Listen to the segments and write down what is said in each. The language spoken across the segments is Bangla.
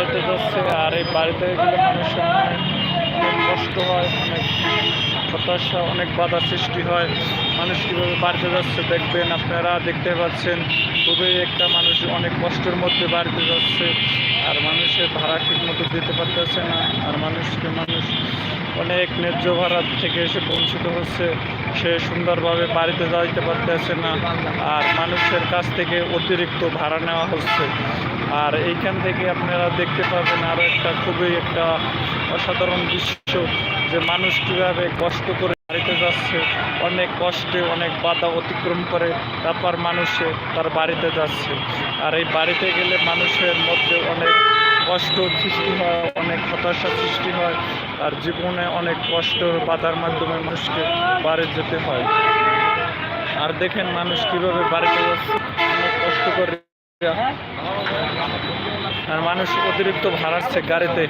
বাড়িতে যাচ্ছে আর এই বাড়িতে গেলে মানুষের মনে অনেক কষ্ট হয়, অনেক হতাশা, অনেক বাধা সৃষ্টি হয়। মানুষ কীভাবে বাড়িতে যাচ্ছে দেখবেন আপনারা দেখতে পাচ্ছেন, খুবই একটা মানুষ অনেক কষ্টের মধ্যে বাড়িতে যাচ্ছে। আর মানুষের ভাড়া ঠিক মতো দিতে পারতেছে না, আর মানুষকে মানুষ অনেক ন্যায্য ভাড়া থেকে এসে বঞ্চিত হচ্ছে। সে সুন্দরভাবে বাড়িতে যাইতে পারতেছে না, আর মানুষের কাছ থেকে অতিরিক্ত ভাড়া নেওয়া হচ্ছে। আর এইখান থেকে আপনারা দেখতে পাবেন আরও একটা খুবই একটা অসাধারণ দৃশ্য যে মানুষ কীভাবে কষ্ট করে বাড়িতে যাচ্ছে, অনেক কষ্টে অনেক বাধা অতিক্রম করে, তারপর মানুষে তার বাড়িতে যাচ্ছে। আর এই বাড়িতে গেলে মানুষের মধ্যে অনেক কষ্ট সৃষ্টি হয়, অনেক হতাশা সৃষ্টি হয়, আর জীবনে অনেক কষ্ট বাধার মাধ্যমে মানুষকে বাড়ি যেতে হয়। আর দেখেন মানুষ কীভাবে বাড়িতে যাচ্ছে, অনেক কষ্ট করে আর মানুষ অতিরিক্ত ভাড়াচ্ছে গাড়িতে।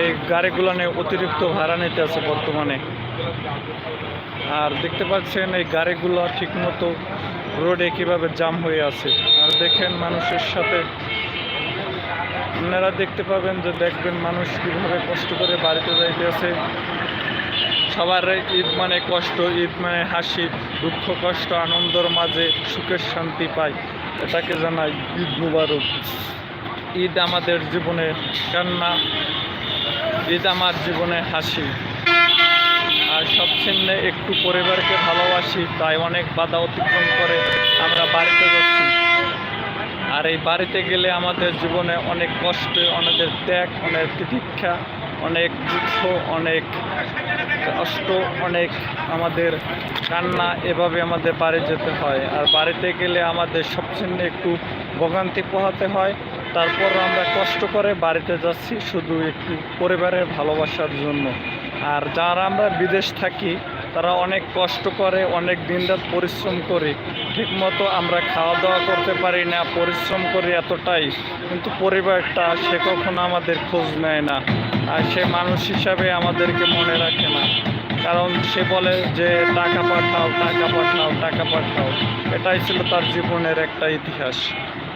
এই গাড়িগুলো নিয়ে অতিরিক্ত ভাড়া নিতে আছে বর্তমানে। আর দেখতে পাচ্ছেন এই গাড়িগুলো ঠিকমতো রোডে কীভাবে জাম হয়ে আছে। আর দেখেন মানুষের সাথে। আপনারা দেখতে পাবেন যে দেখবেন মানুষ কীভাবে কষ্ট করে বাড়িতে যাইতে আছে। সবার ঈদ মানে কষ্ট, ঈদ মানে হাসি, দুঃখ, কষ্ট, আনন্দর মাঝে সুখের শান্তি পায়। এটাকে জানাই, ঈদ মুবারক। ঈদ আমাদের জীবনে কান্না, ঈদ আমার জীবনে হাসি। আর সবচেয়ে একটু পরিবারকে ভালোবাসি, তাই অনেক বাধা অতিক্রম করে আমরা বাড়িতে যাচ্ছি। আর এই বাড়িতে গেলে আমাদের জীবনে অনেক কষ্ট, অনেক ত্যাগ, অনেক তিতিক্ষা, অনেক দুঃখ, অনেক কষ্ট অনেক আমাদের কান্না এভাবে আমাদের বাড়ি যেতে হয়। আর বাড়িতে গেলে আমাদের সবচেয়ে একটু ভোগান্তি পোহাতে হয়। তারপর আমরা কষ্ট করে বাড়িতে যাচ্ছি শুধু একটু পরিবারের ভালোবাসার জন্য। আর যারা আমরা বিদেশ থাকি, তারা অনেক কষ্ট করে, অনেক দিনরাত পরিশ্রম করে, ঠিকমতো আমরা খাওয়া দাওয়া করতে পারি না, পরিশ্রম করি এতটাই। কিন্তু পরিবারটা সে কখনো আমাদের খোঁজ নেয় না। সে মানুষ হিসাবে আমাদেরকে মনে রাখে না। কারণ সে বলে যে, টাকা পাঠাও টাকা পাঠাও টাকা পাঠাও। এটাই ছিল তার জীবনের একটা ইতিহাস।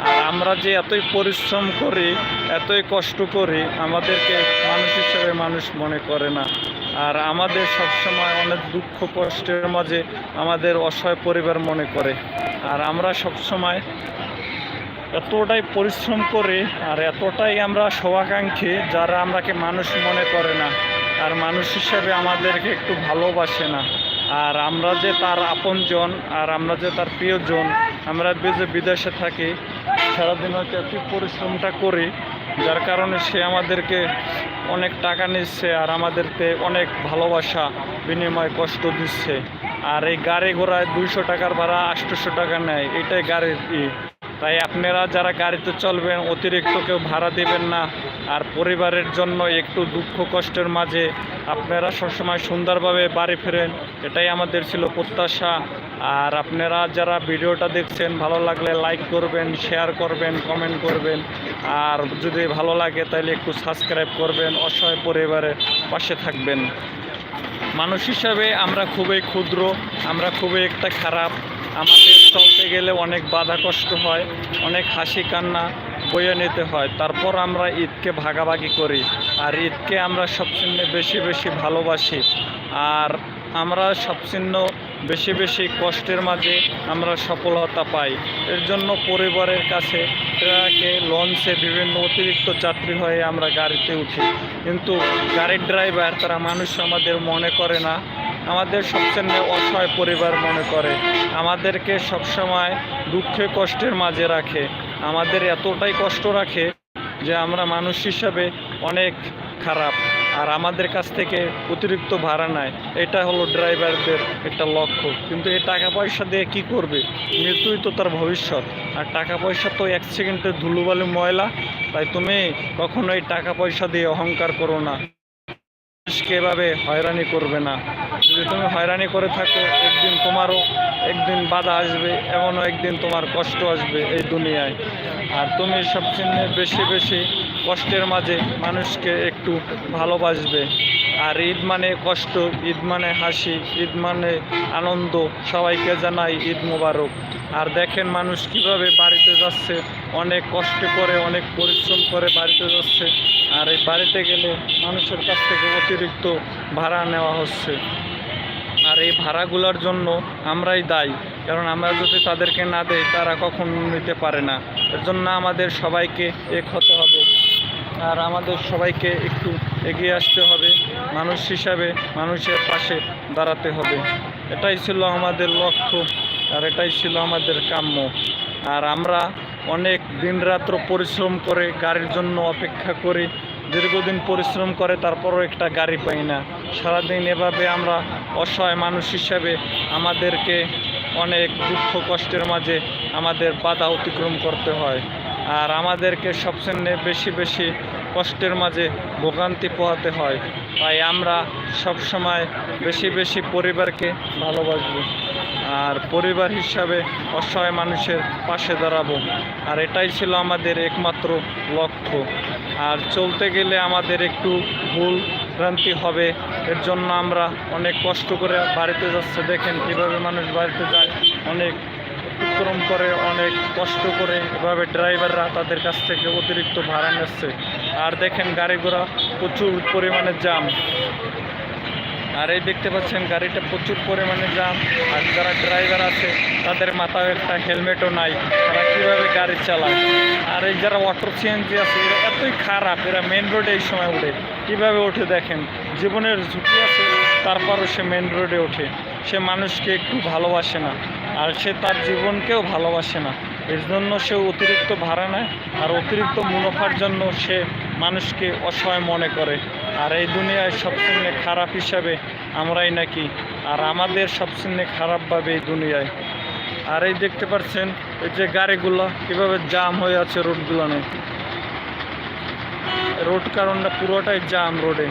আর আমরা যে এতই পরিশ্রম করি, এতই কষ্ট করি, আমাদেরকে মানুষ হিসেবে মানুষ মনে করে না। আর আমাদের সবসময় অনেক দুঃখ, কষ্টের মাঝে আমাদের অসহায় পরিবার মনে করে। আর আমরা সবসময় এতটাই পরিশ্রম করে আর এতটাই আমরা শোভাকাঙ্ক্ষী যারা আমরাকে মানুষ মনে করে না আর মানুষ হিসেবে আমাদেরকে একটু ভালোবাসে না। আর আমরা যে তার আপনজন আর আমরা যে তার প্রিয়জন, আমরা যে বিদেশে থাকি, সারাদিন হয়তো একটু পরিশ্রমটা করি, যার কারণে সে আমাদেরকে অনেক টাকা নিচ্ছে আর আমাদেরকে অনেক ভালোবাসা, বিনিময় কষ্ট দিচ্ছে। আর এই গাড়ি ঘোড়ায় দুইশো টাকার ভাড়া আটশোশো টাকা নেয়, এটাই গাড়ির তাই আপনারা যারা গাড়িতে চলবেন, অতিরিক্ত কেউ ভাড়া দেবেন না। আর পরিবারের জন্য একটু দুঃখ কষ্টের মাঝে আপনারা সবসময় সুন্দরভাবে বাড়ি ফেরেন। এটাই আমাদের ছিল প্রত্যাশা। আর আপনারা যারা ভিডিওটা দেখছেন, ভালো লাগলে লাইক করবেন, শেয়ার করবেন, কমেন্ট করবেন। আর যদি ভালো লাগে, তাহলে একটু সাবস্ক্রাইব করবেন। অসহায় পরিবারের পাশে থাকবেন। মানুষ হিসাবে আমরা খুবই ক্ষুদ্র, আমরা খুবই একটা খারাপ। আমাদের চলতে গেলে অনেক বাধা কষ্ট হয়, অনেক হাসি কান্না বয়ে নিতে হয়। তারপর আমরা ঈদকে ভাগাভাগি করি। আর ঈদকে আমরা সবচেয়ে বেশি বেশি ভালোবাসি। আর আমরা সবচেয়ে বেশি বেশি কষ্টের মাঝে আমরা সফলতা পাই। এর জন্য পরিবারের কাছে ট্রাকে, লঞ্চে বিভিন্ন অতিরিক্ত যাত্রী হয়ে আমরা গাড়িতে উঠি। কিন্তু গাড়ির ড্রাইভার, তারা মানুষ আমাদের মনে করে না। আমাদের সবচেয়ে অসহায় পরিবার মনে করে। আমাদেরকে সবসময় দুঃখে কষ্টের মাঝে রাখে। আমাদের এতটাই কষ্ট রাখে যে আমরা মানুষ হিসাবে অনেক খারাপ। আর আমাদের কাছ থেকে অতিরিক্ত ভাড়া নেয়। এটা হলো ড্রাইভারদের একটা লক্ষ্য। কিন্তু এই টাকা পয়সা দিয়ে কি করবে? মৃত্যুই তো তার ভবিষ্যৎ। আর টাকা পয়সা তো এক সেকেন্ডের ধুলোবালি ময়লা। তাই তুমি কখনো এই টাকা পয়সা দিয়ে অহংকার করো না। মানুষকে এভাবে হয়রানি করবে না। যদি তুমি হয়রানি করে থাকো, একদিন তোমারও একদিন বাধা আসবে, এমনও একদিন তোমার কষ্ট আসবে এই দুনিয়ায়। আর তুমি সবচেয়ে বেশি বেশি কষ্টের মাঝে মানুষকে একটু ভালোবাসবে। আর ঈদ মানে কষ্ট, ঈদ মানে হাসি, ঈদ মানে আনন্দ, সবাইকে জানাই ঈদ মোবারক। আর দেখেন মানুষ কীভাবে বাড়িতে যাচ্ছে, অনেক কষ্ট করে, অনেক পরিশ্রম করে বাড়িতে যাচ্ছে। আর এই বাড়িতে গেলে মানুষের কাছ থেকে অতিরিক্ত ভাড়া নেওয়া হচ্ছে। এই ভাড়াগুলোর জন্য আমরাই দায়ী। কারণ আমরা যদি তাদেরকে না দেই, তারা কখন নিতে পারে না। এর জন্য আমাদের সবাইকে এক হতে হবে। আর আমাদের সবাইকে একটু এগিয়ে আসতে হবে। মানুষ হিসাবে মানুষের পাশে দাঁড়াতে হবে। এটাই ছিল আমাদের লক্ষ্য, আর এটাই ছিল আমাদের কাম্য। আর আমরা অনেক দিনরাত্র পরিশ্রম করে, গাড়ির জন্য অপেক্ষা করি দীর্ঘদিন পরিশ্রম করে তারপরও একটা গাড়ি পাই না। সারাদিন এভাবে আমরা অসহায় মানুষ হিসাবে আমাদেরকে অনেক দুঃখ কষ্টের মাঝে আমাদের বাধা অতিক্রম করতে হয়। আর আমাদেরকে সবচেয়ে বেশি বেশি কষ্টের মাঝে ভোগান্তি পোহাতে হয়। তাই আমরা সব সময় বেশি বেশি পরিবারকে ভালোবাসবো। আর পরিবার হিসাবে অসহায় মানুষের পাশে দাঁড়াবো। আর এটাই ছিল আমাদের একমাত্র লক্ষ্য। আর চলতে গেলে আমাদের একটু ভুল ভ্রান্তি হবে। এর জন্য আমরা অনেক কষ্ট করে বাড়িতে যাচ্ছে। দেখেন কীভাবে মানুষ বাড়িতে যায়। অনেক অতিক্রম করে, অনেক কষ্ট করে এভাবে ড্রাইভাররা তাদের কাছ থেকে অতিরিক্ত ভাড়া নিচ্ছে। আর দেখেন গাড়ি ঘোড়া প্রচুর পরিমাণে জাম আর এই দেখতে পাচ্ছেন গাড়িটা প্রচুর পরিমাণে জাম আর যারা ড্রাইভার আছে, তাদের মাথায় একটা হেলমেটও নাই। তারা কীভাবে গাড়ি চালায়? আর এই যারা অটো সিএনজি আছে, এরা এতই খারাপ, এরা মেন রোডে এই সময় ওঠে কীভাবে ওঠে দেখেন? জীবনের ঝুঁকি আছে, তারপরও সে মেন রোডে ওঠে। সে মানুষকে একটু ভালোবাসে না, আর সে তার জীবনকেও ভালোবাসে না। এর জন্য সে অতিরিক্ত ভাড়া নেয়, আর অতিরিক্ত মুনাফার জন্য সে মানুষকে অসহায় মনে করে। আর এই দুনিয়ায় সবচেয়ে খারাপ হিসাবে আমরাই নাকি, আর আমাদের সবচেয়ে খারাপভাবে এই দুনিয়ায়। আর এই দেখতে পাচ্ছেন, এই যে গাড়িগুলো কীভাবে জাম হয়ে আছে রোডগুলোনে রোড কারণটা পুরোটাই জাম রোডে।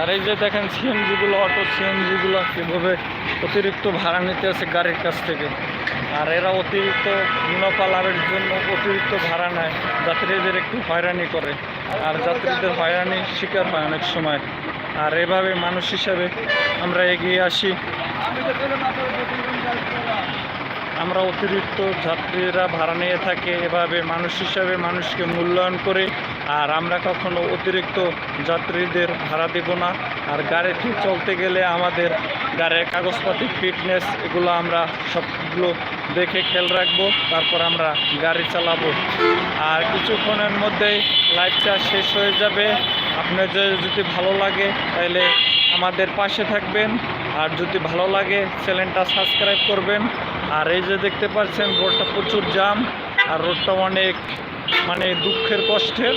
আর এই যে দেখেন, সিএনজিগুলো, অটো সিএনজিগুলো কীভাবে অতিরিক্ত ভাড়া নিতে আছে গাড়ির কাছ থেকে। আর এরা অতিরিক্ত মুনাফা লাভের জন্য অতিরিক্ত ভাড়া নেয়। যাত্রীদের একটু হয়রানি করে। আর যাত্রীদের হয়রানি শিকার হয় অনেক সময়। আর এভাবে মানুষ হিসাবে আমরা এগিয়ে আসি। আমরা অতিরিক্ত যাত্রীরা ভাড়া নিয়ে থাকে। এভাবে মানুষ হিসাবে মানুষকে মূল্যায়ন করে। আর আমরা কখনো অতিরিক্ত যাত্রীদের ভাড়া দেব না। আর গাড়িতে চলতে গেলে আমাদের গাড়ির কাগজপাতি ফিটনেস এগুলো আমরা সবগুলো দেখে খেয়াল রাখব, তারপর আমরা গাড়ি চালাবো। আর কিছুক্ষণের মধ্যেই লাইভটা শেষ হয়ে যাবে। আপনার যদি ভালো লাগে তাহলে আমাদের পাশে থাকবেন। আর যদি ভালো লাগে চ্যানেলটা সাবস্ক্রাইব করবেন। আর এই যে দেখতে পাচ্ছেন রোডটা প্রচুর জাম আর রোডটা অনেক মানে দুঃখের কষ্টের।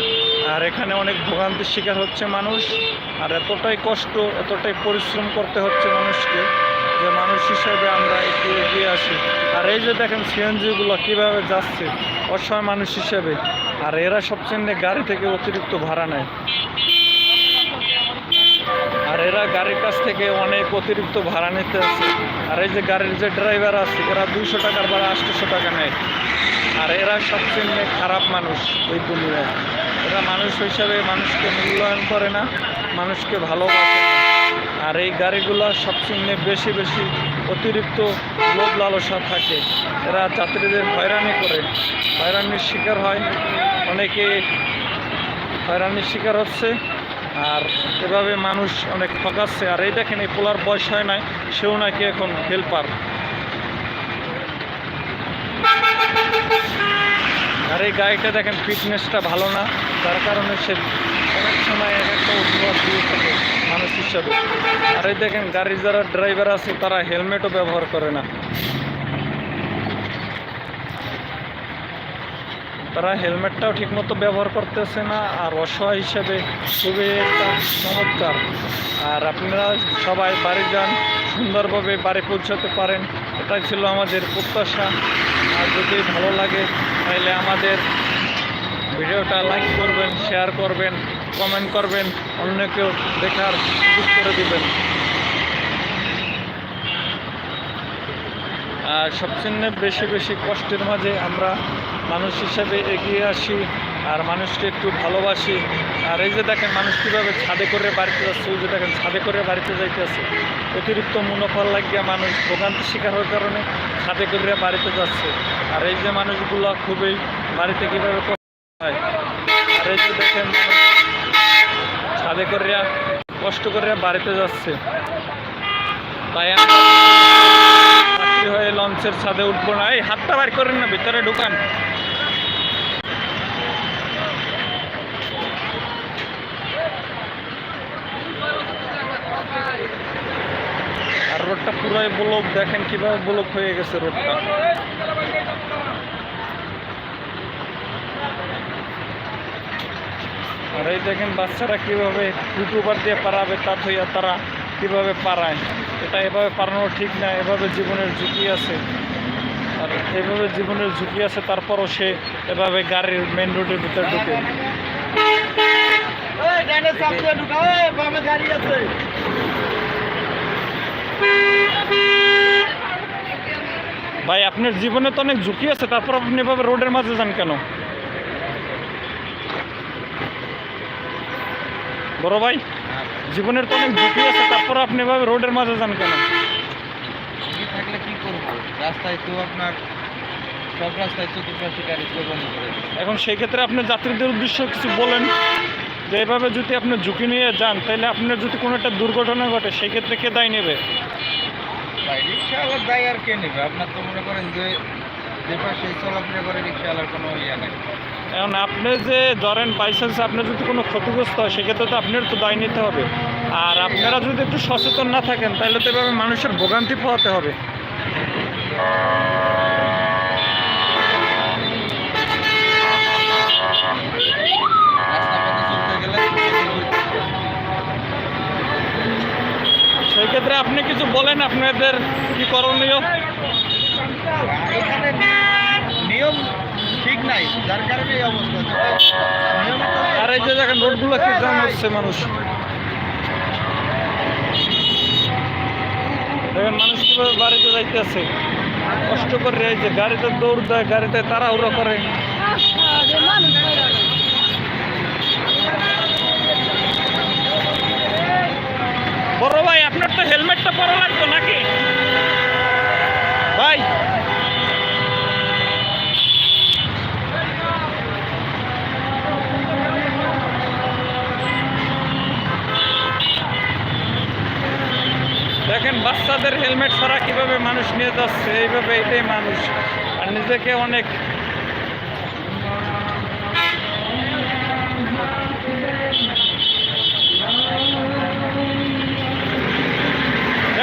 আর এখানে অনেক ভোগান্তির শিকার হচ্ছে মানুষ। আর এতটাই কষ্ট, এতটাই পরিশ্রম করতে হচ্ছে মানুষকে। যে মানুষ হিসেবে আমরা একটু এগিয়ে আসি আর এই যে দেখেন সিএনজিগুলো কীভাবে যাচ্ছে, অসহায় মানুষ হিসেবে। আর এরা সবচেয়ে গাড়ি থেকে অতিরিক্ত ভাড়া নেয়। আর এরা গাড়ির কাছ থেকে অনেক অতিরিক্ত ভাড়া নিতে আছে আর এই যে গাড়ির যে ড্রাইভার আছে, এরা দুশো টাকার ভাড়া আটশোশো টাকা নেয়। আর এরা সবচেয়ে খারাপ মানুষ এই দুনিয়ায়। এরা মানুষ হিসাবে মানুষকে মূল্যায়ন করে না, মানুষকে ভালোবাসে আর এই গাড়িগুলো সবচেয়ে বেশি বেশি অতিরিক্ত লোভ লালসা থাকে। এরা যাত্রীদের হয়রানি করে। হয়রানির শিকার হয়। অনেকে হয়রানির শিকার হচ্ছে। আর এভাবে মানুষ অনেক ঠকাচ্ছে। আর এই দেখেন, এই পোলার বয়স হয় নাই, সেও নাকি এখন হেল্পার আর এই গাড়িটা দেখেন ফিটনেসটা ভালো না। তার কারণে সে অনেক সময় এক একটা অজুহাত দিয়ে থাকে মানুষ হিসাবে। আর এই দেখেন, গাড়ির যারা ড্রাইভার আছে, তারা হেলমেটও ব্যবহার করে না। তারা হেলমেটটাও ঠিকমতো ব্যবহার করতেছে না, আর অসহায় হিসেবে খুবই একটা চমৎকার। আর আপনারা সবাই বাড়ি যান, সুন্দরভাবে বাড়ি পৌঁছাতে পারেন। এটাই ছিল আমাদের প্রত্যাশা। আর যদি ভালো লাগে, তাহলে আমাদের ভিডিওটা লাইক করবেন শেয়ার করবেন কমেন্ট করবেন, অন্যকেও দেখার সুযোগ করে দেবেন। আর সবচেয়ে বেশি বেশি কষ্টের মাঝে আমরা মানুষ হিসাবে এগিয়ে আসি। আর মানুষকে একটু ভালোবাসি। আর এই যে দেখেন, মানুষ কীভাবে ছাদে করে বাড়িতে যাচ্ছে ওই যে দেখেন, ছাদে করে বাড়িতে যাইতেছে। অতিরিক্ত মুনাফার লাগিয়া মানুষ ভোগান্তির শিকার হওয়ার কারণে ছাদে করে বাড়িতে যাচ্ছে। আর এই যে মানুষগুলো খুবই বাড়িতে কীভাবে হয়। আর এই যে দেখেন, ছাদে করে কষ্ট করে বাড়িতে যাচ্ছে। তাই আমরা হয়ে লঞ্চের ছাদে উঠবো না। এই হাতটা বার করেন না, ভিতরে ঢুকান আর রোডটা পুরাই ব্লক দেখেন কীভাবে ব্লক হয়ে গেছে রোডটা। আর এই দেখেন বাচ্চারা কীভাবে ইউটিউবার দিয়ে পারাবে তা হইয়া তারা কীভাবে পারায়। এটা এভাবে পারানো ঠিক না, এভাবে জীবনের ঝুঁকি আছে। আর এভাবে জীবনের ঝুঁকি আছে, তারপরও সে এভাবে গাড়ির মেন রোডের ভিতরে ঢুকে। ভাই আপনার জীবনে তো অনেক ঝুঁকি আছে তারপর আপনি এভাবে রোডের মাঝে যান কেন? বড় ভাই জীবনের তো অনেক ঝুঁকি আছে তারপর আপনি এভাবে রোডের মাঝে যান কেন? থাকলে কি করব? রাস্তায় তো আপনার সব রাস্তায় চতুর্পাশে গাড়ি তো করে এখন সেই ক্ষেত্রে আপনি যাত্রীদের উদ্দেশ্যে কিছু বলেন যে এভাবে যদি আপনি ঝুঁকি নিয়ে যান তাহলে আপনার যদি কোনো একটা দুর্ঘটনা ঘটে সেই ক্ষেত্রে কে দায় নেবে? ভাই, রিক্সাওয়ালার দায় আর কে নেবে? আপনার তো মনে করেন যে যে পাশে চলাফেরা করে রিক্সাওয়ালার কোনো ইয়ে নেই। এখন আপনি যে ধরেন বাইচান্স আপনার যদি কোনো ক্ষতিগ্রস্ত হয়, সেক্ষেত্রে তো আপনার তো দায় নিতে হবে। আর আপনারা যদি একটু সচেতন না থাকেন, তাহলে তো এভাবে মানুষের ভোগান্তি পোহাতে হবে রাস্তা পথে চলতে গেলে সেই ক্ষেত্রে আপনি কিছু বলেন আপনাদের কি করণীয়। নিয়ম ঠিক নাই যার কারণে এই অবস্থা আর এই যে দেখেন রোডগুলো কি জাম হচ্ছে মানুষ। দেখেন মানুষ কীভাবে বাড়িতে যাইতেছে। কষ্ট করে এই যে গাড়িতে দৌড় দেয় গাড়িতে তাড়াহুড়ো করে। বড় ভাই আপনার তো হেলমেটটা পরা লাগতো নাকি? ভাই। দেখেন, বাচ্চাদের হেলমেট ছাড়া কীভাবে মানুষ নিয়ে যাচ্ছে, এইভাবে এটাই মানুষ। আর নিজেকে অনেক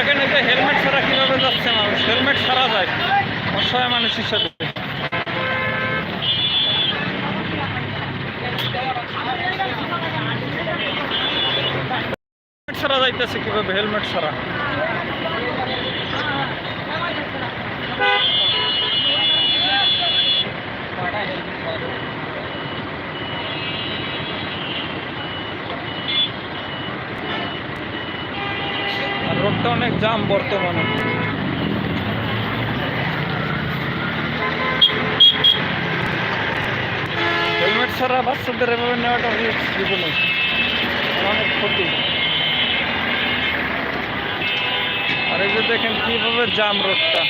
দেখেন এটা হেলমেট ছাড়া কীভাবে যাচ্ছে মানুষ? হেলমেট ছাড়া যায়। অসহায় মানুষ হিসাবে ছাড়া যাইতেছে কীভাবে? হেলমেট ছাড়া আর রোডটা অনেক জাম বর্তমানে। হেলমেট ছাড়া বাচ্চাদের এভাবে নেওয়াটা রিস্ক জীবনে অনেক ক্ষতি। আর এই যে দেখেন কীভাবে জাম রোডটা।